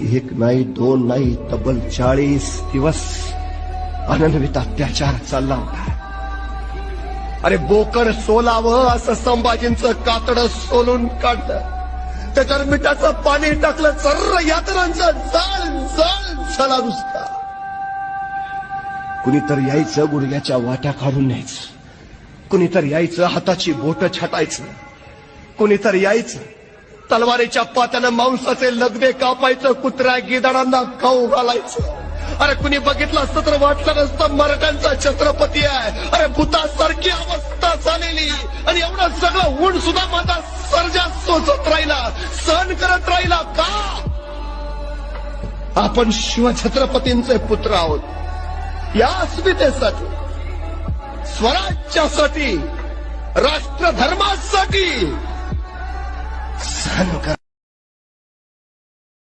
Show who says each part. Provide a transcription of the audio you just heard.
Speaker 1: एक नाही दोन नाही तब्बल चाळीस दिवस अनन्वित अत्याचार चालला होता. अरे बोकड सोलावं असं संभाजींच कातड सोलून काढलं. त्याच्यावर मिठाचं पाणी टाकलं सर्र यात्रांचा जाळ जाळ झाला नुसता. कुणीतर यायचं गुडघ्याच्या वाट्या काढून न्यायचं. कुणीतर यायचं हाताची बोट छाटायचं. कुणीतर यायचं तलवारीच्या पात्यानं मांसाचे लगदे कापायचं कुत्र्या गिदाडांना खाऊ घालायचं. अरे कुणी बघितलं असतं तर वाटलं नसतं मराठ्यांचा छत्रपती आहे. अरे भूतासारखी अवस्था झालेली. आणि एवढं सगळं ऊन सुद्धा माझा सर्जा सोचत राहिला. सहन करत राहिला का? आपण शिवछत्रपतींचे पुत्र आहोत. या अस्मितेसाठी स्वराज्यासाठी राष्ट्रधर्मासाठी सहन करा